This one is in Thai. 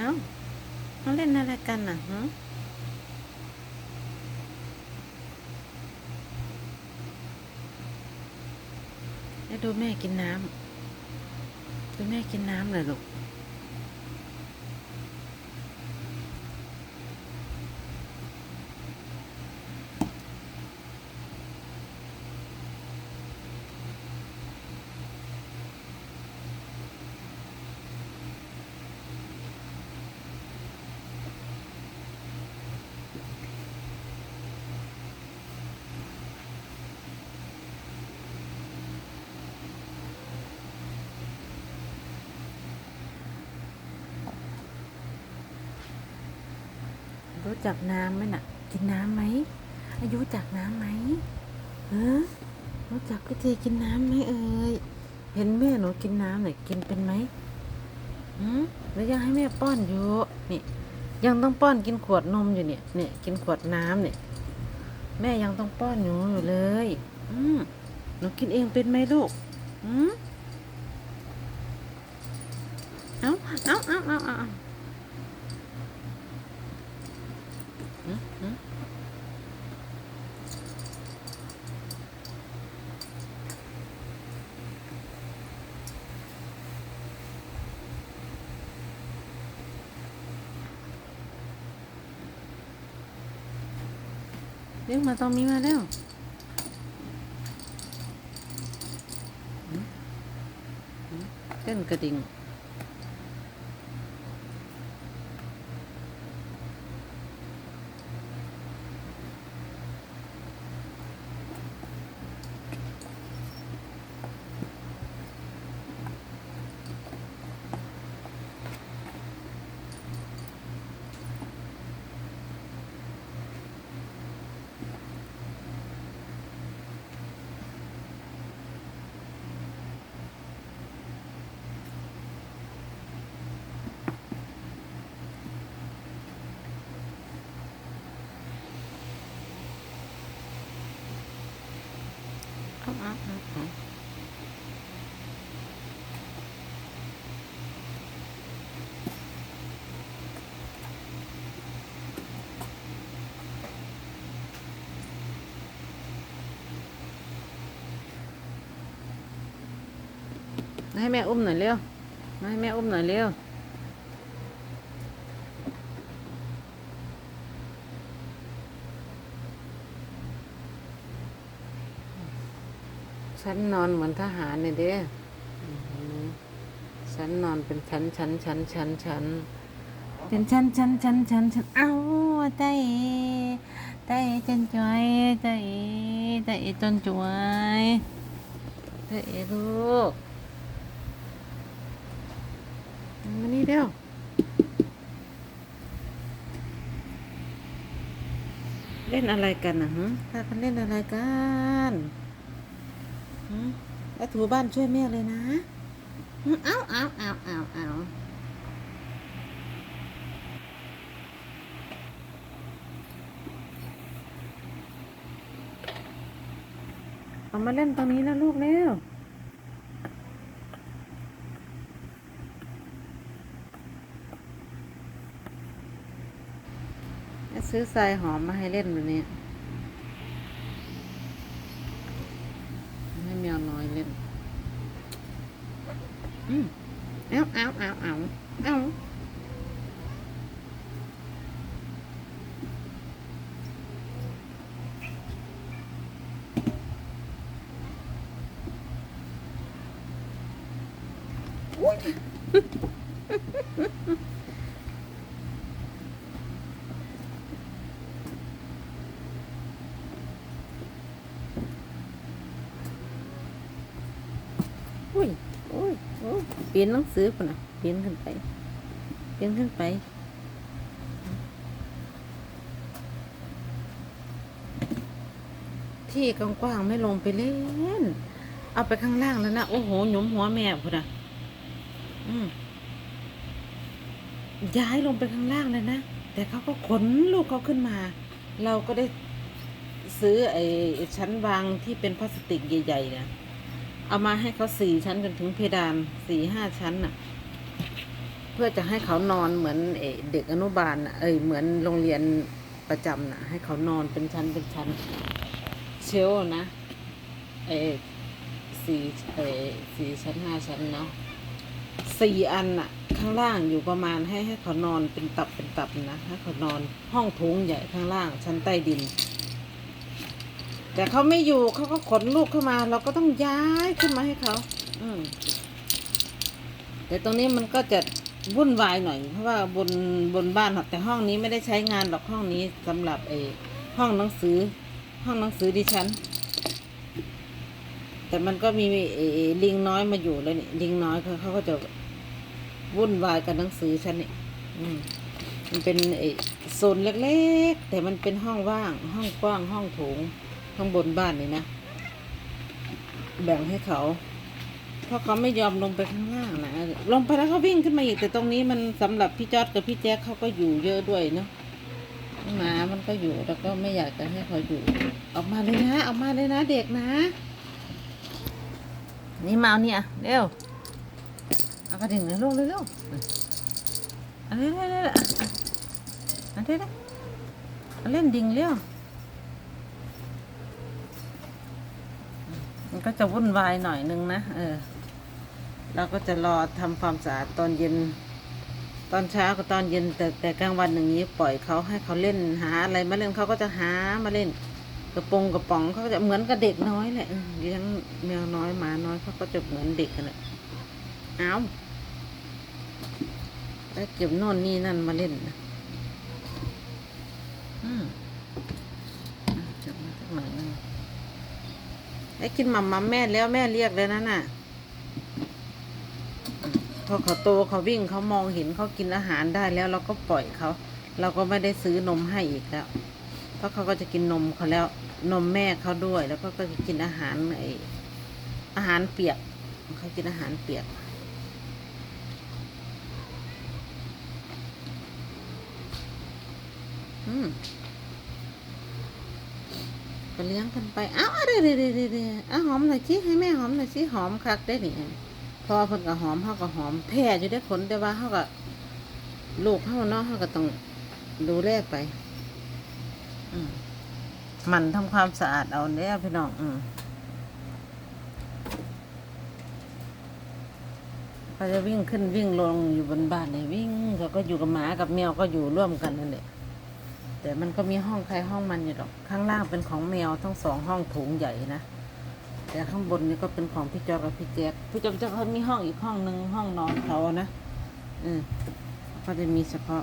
เอ้าเขาเล่นอะไรกันอะฮะแล้วดูแม่กินน้ำดูแม่กินน้ำเลยลูก รู้จักน้ำไหมน่ะ กินน้ำไหมอายุจักน้ำไหมเออรู้จักวิธีกินน้ำไหมเอ่ยเห็นแม่หนูกินน้ำหน่อยกินเป็นไหมอืมแล้วยังให้แม่ป้อนอยู่นี่ยังต้องป้อนกินขวดนมอยู่เนี่ยเนี่ยกินขวดน้ำเนี่ย แม่ยังต้องป้อนหนูอยู่เลย อืมหนูกินเองเป็นไหมลูกอืมเอาเอาเอาเอาเอาเอา อืมอืม เรียกมาตรงนี้มาแล้วเต้นกระดิ่ง เอาเอาเอาเอามา ให้แม่อุ้มหน่อยเร็ว มาให้แม่อุ้มหน่อยเร็ว ฉันนอนเหมือนทหารเนี่ยเด้อื้อหือฉันนอนเป็นชั้นชั้นชั้นชั้นชั้นเป็นชั้นชั้นชั้นชั้นชั้นเอ้าใจใจจนจอยใจใจจนจวยใจลูกมานี่เร็วเล่นอะไรกันนะฮะถ้ากันเล่นอะไรกันหืม แล้วถูบ้านช่วยแม่เลยนะ เอาเอาเอาเอาเอาเอามาเล่นตรงนี้นะลูกเร็วซื้อทรายหอมมาให้เล่นวันนี้ ให้แมวน้อยเล่น อืมเอาเอาเอาเอาเอาอุ๊ยอุ้ยอุ้ยอุ้ย เปลี่ยนหนังสือคนน่ะเปลี่ยนขึ้นไป เปลี่ยนขึ้นไปที่กว้างๆไม่ลงไปเล่น เอาไปข้างล่างแล้วนะ โอ้โหหยุมหัวแม่พุ่นน่ะอืมย้ายลงไปข้างล่างเลยนะ แต่เขาก็ขนลูกเขาขึ้นมา เราก็ได้ซื้อไอ้ชั้นวางที่เป็นพลาสติกใหญ่ๆเนี่ย เอามาให้เขาสี่ชั้นจนถึงเพดานสี่ห้าชั้นน่ะ เพื่อจะให้เขานอนเหมือนเอเด็กอนุบาลน่ะเอ้ยเหมือนโรงเรียนประจำน่ะ ให้เขานอนเป็นชั้นเป็นชั้น เชลนะเออสี่เออสี่ชั้นห้าชั้นเนาะสี่อันน่ะ ข้างล่างอยู่ประมาณให้ให้เขานอนเป็นตับเป็นตับนะให้เขานอนห้องโถงใหญ่ข้างล่างชั้นใต้ดิน แต่เขาไม่อยู่เขาก็ขนลูกเข้ามา เราก็ต้องย้ายขึ้นมาให้เขาอืมแต่ตรงนี้มันก็จะวุ่นวายหน่อย เพราะว่าบนบนบ้านแต่ห้องนี้ไม่ได้ใช้งานหรอกห้องนี้สำหรับไอ้ห้องหนังสือ ห้องหนังสือดิฉัน แต่มันก็มีไอ้ลิงน้อยมาอยู่แล้วนี่ลิงน้อยเขาเขาก็จะวุ่นวายกับหนังสือฉันนี่มันเป็นไอ้โซนเล็กๆ แต่มันเป็นห้องว่าง ห้องกว้างห้องโถง ข้างบนบ้านนี่นะ แบ่งให้เขา เพราะเขาไม่ยอมลงไปข้างล่างนะลงไปแล้วเขาวิ่งขึ้นมาอีกแต่ตรงนี้มันสำหรับพี่จอดกับพี่แจ๊คเขาก็อยู่เยอะด้วยเนาะหมามันก็อยู่แล้วก็ไม่อยากจะให้เขาอยู่ออกมาเลยนะออกมาเลยนะเด็กนะ นี่มาเอาเนี่ยเร็วเอากระดิ่งเลยลูกเร็วอันนี้เร็วอันนี้เร็วเล่นดิ่งเร็ว มันก็จะวุ่นวายหน่อยนึงนะเออเราก็จะรอทำความสะอาดตอนเย็น ตอนเช้ากับตอนเย็นแต่แต่กลางวันอย่างนี้ปล่อยเขาให้เขาเล่นหาอะไรมาเล่นเขาก็จะหามาเล่น กระโปรงกระป๋องเขาก็จะเหมือนกับเด็กน้อยแหละเออเลี้ยงแมวน้อยหมาน้อยเขาก็จะเหมือนเด็กกันแหละเอาแล้วเก็บโน่นนี่นั่นมาเล่นนะอืมอะเก็บมาสักหน่อยหนึง ได้กินหม่ำมัมแม่แล้วแม่เรียกเลยนะน่ะอืมพอเขาโตเขาวิ่งเขามองเห็นเขากินอาหารได้แล้วเราก็ปล่อยเขา เราก็ไม่ได้ซื้อนมให้อีกแล้ว เพราะเขาก็จะกินนมเขาแล้วนมแม่เขาด้วย แล้วก็ก็จะกินอาหารไออาหารเปียกเขากินอาหารเปียกอืม ก็เลี้ยงกันไป เอ้าเดี๋ยวเดี๋ยวเดี๋ยวเดี๋ยวเอาหอมหน่อยสิให้แม่หอมหน่อยสิหอมคักได้นี่พอเพิ่นก็หอมเฮาก็หอมแพ้อยู่ได้ผลแต่ว่าเฮาก็ลูกเฮาเนาะเฮาก็ต้องดูแลไปมหมันทำความสะอาดเอาเด้อพี่น้องอืมเขาจะวิ่งขึ้นวิ่งลงอยู่บนบ้านเลยวิ่งเขาก็อยู่กับหมากับแมวก็อยู่ร่วมกันนั่นแหละ แต่มันก็มีห้องใครห้องมันอยู่หรอก ข้างล่างเป็นของแมวทั้งสองห้องโถงใหญ่นะ แต่ข้างบนนี่ก็เป็นของพี่จอกับพี่แจ๊คพี่จอมจะเขามีห้องอีกห้องหนึ่งห้องนอนเขานะอืมก็จะมีเฉพาะ